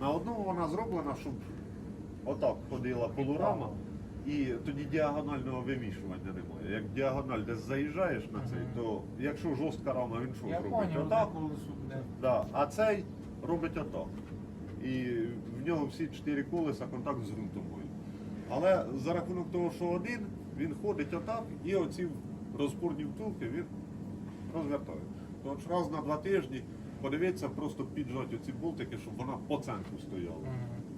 На одному вона зроблена, щоб отак ходила полурама, і тоді діагонального вимішування немає. Як діагональ десь заїжджаєш на цей, то якщо жорстка рама, він що Я зробить? поняв, Отак, да, а цей робить отак. І в нього всі чотири колеса контакт з ґрунтом буде. Але за рахунок того, що один, він ходить отак, і оці розпорні втулки він розвертає. Тож раз на два тижні подивіться, просто піджать оці болтики, щоб вона по центру стояла.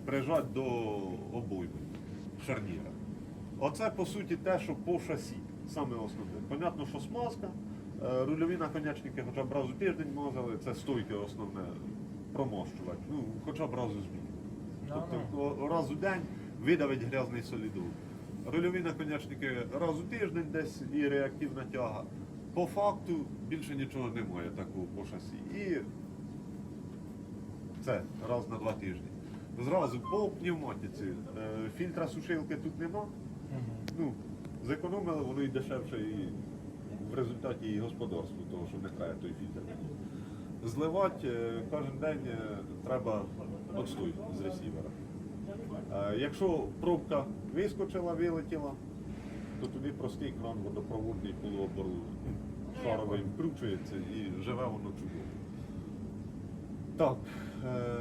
Прижать до обойми шарніра. Оце по суті те, що по шасі, саме основне. Понятно, що смазка, е, рульові наконечники хоча б раз у тиждень мазали, це стойки основне промощувати, ну, хоча б раз у зміну. Ну, Тобто о- раз у день видавить грязний солідол. Рульові наконечники раз у тиждень десь і реактивна тяга. По факту більше нічого немає такого по шасі. І це раз на два тижні. Зразу по пневматиці. Е, Фільтра сушилки тут нема. Ну, зекономили, воно і дешевше, і в результаті і господарству, того, що не треба той фільтр. Зливати е, кожен день е, треба отстой з ресівера. Якщо пробка вискочила, вилетіла, то туди простий кран водопроводний полуобору шаровий вкручується і живе воно чудово. Так. е,